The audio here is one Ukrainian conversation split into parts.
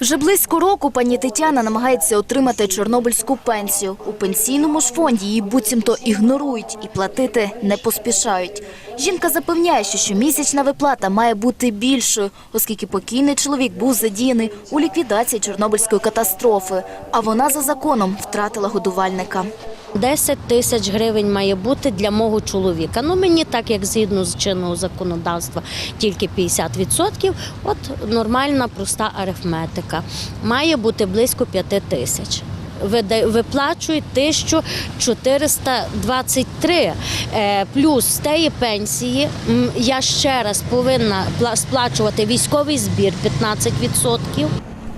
Вже близько року пані Тетяна намагається отримати чорнобильську пенсію. У пенсійному ж фонді її буцімто ігнорують і платити не поспішають. Жінка запевняє, що щомісячна виплата має бути більшою, оскільки покійний чоловік був задіяний у ліквідації чорнобильської катастрофи, а вона за законом втратила годувальника. 10 тисяч гривень має бути для мого чоловіка. Ну мені так як згідно з чинного законодавства, тільки 50%. От нормальна проста арифметика. Має бути близько 5 тисяч. Виплачують 1423. Е, Плюс з тієї пенсії я ще раз повинна сплачувати військовий збір 15%.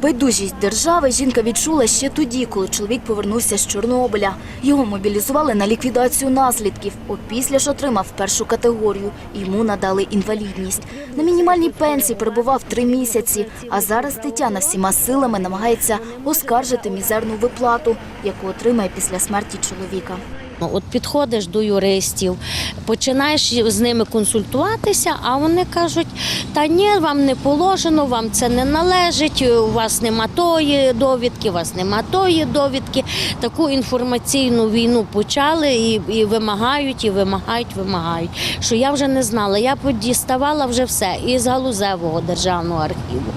Байдужість держави жінка відчула ще тоді, коли чоловік повернувся з Чорнобиля. Його мобілізували на ліквідацію наслідків. Опісля ж отримав першу категорію. Йому надали інвалідність. На мінімальній пенсії перебував три місяці. А зараз Тетяна всіма силами намагається оскаржити мізерну виплату, яку отримає після смерті чоловіка. Ну, От підходиш до юристів, починаєш з ними консультуватися, а вони кажуть: та ні, вам не положено, вам це не належить, у вас нема тої довідки, у вас нема тої довідки. Таку інформаційну війну почали і, і вимагають, і вимагають, вимагають. Що я вже не знала. Я подіставала вже все і з галузевого державного архіву,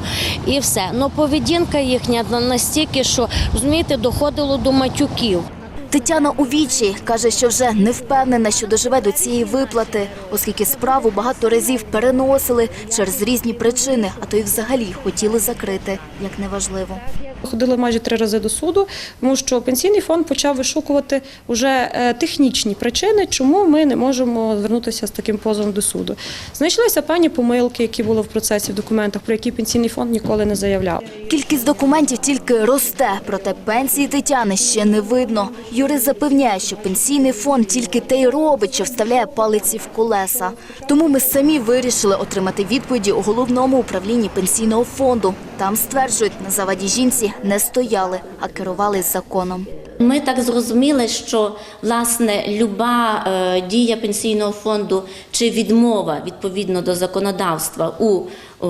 і все. Ну поведінка їхня настільки, що розумієте, доходило до матюків. Тетяна у вічі каже, що вже не впевнена, що доживе до цієї виплати, оскільки справу багато разів переносили через різні причини, а то й взагалі хотіли закрити, як неважливо. Ходили майже три рази до суду, тому що пенсійний фонд почав вишукувати вже е, технічні причини, чому ми не можемо звернутися з таким позовом до суду. Знайшлися певні помилки, які були в процесі в документах, про які пенсійний фонд ніколи не заявляв. Кількість документів тільки росте, проте пенсії Тетяни ще не видно. Юрист запевняє, що пенсійний фонд тільки те й робить, що вставляє палиці в колеса. Тому ми самі вирішили отримати відповіді у головному управлінні пенсійного фонду. Там стверджують, на заваді жінці не стояли, а керувались законом. Ми так зрозуміли, що власне люба е, дія пенсійного фонду чи відмова відповідно до законодавства у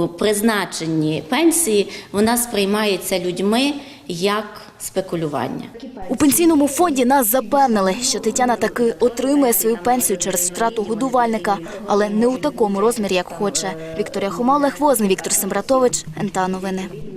призначенні пенсії, вона сприймається людьми як спекулювання. У пенсійному фонді нас запевнили, що Тетяна таки отримує свою пенсію через втрату годувальника, але не у такому розмірі, як хоче. Вікторія Хома, Олег Віктор Сембратович, НТА Новини.